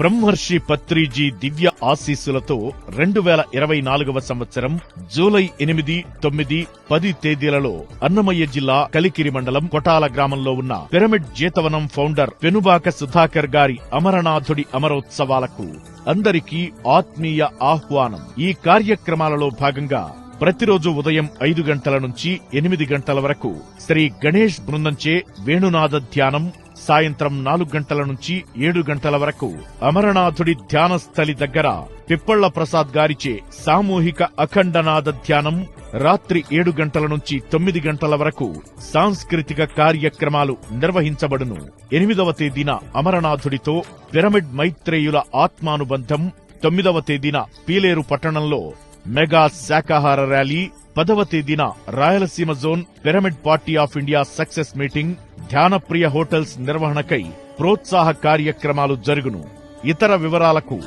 బ్రహ్మర్షి పత్రిజీ దివ్య ఆశీస్సులతో రెండు వేల ఇరవై నాలుగవ సంవత్సరం జూలై ఎనిమిది తొమ్మిది పది తేదీలలో అన్నమయ్య జిల్లా కలికిరి మండలం కొటాల గ్రామంలో ఉన్న పిరమిడ్ జీతవనం ఫౌండర్ పెనుబాక సుధాకర్ గారి అమరనాథుడి అమరోత్సవాలకు అందరికీ ఆత్మీయ ఆహ్వానం. ఈ కార్యక్రమాలలో భాగంగా ప్రతిరోజు ఉదయం ఐదు గంటల నుంచి ఎనిమిది గంటల వరకు శ్రీ గణేష్ బృందంచే వేణునాథ ధ్యానం సాయంత్రం నాలుగు గంటల నుంచి ఏడు గంటల వరకు అమరనాథుడి ధ్యాన స్థలి దగ్గర పిప్పళ్ళ ప్రసాద్ గారిచే సామూహిక అఖండనాథ ధ్యానం రాత్రి ఏడు గంటల నుంచి తొమ్మిది గంటల వరకు సాంస్కృతిక కార్యక్రమాలు నిర్వహించబడును. ఎనిమిదవ తేదీన అమరనాథుడితో పిరమిడ్ మైత్రేయుల ఆత్మానుబంధం తొమ్మిదవ తేదీన పీలేరు పట్టణంలో మెగా శాకాహార ర్యాలీ పదవ తేదీన Rayalaseema zone pyramid party of India success meeting Dhyanapriya hotels నిర్వహణకై ప్రోత్సాహ కార్యక్రమాలు జరుగును. ఇతర వివరాలకు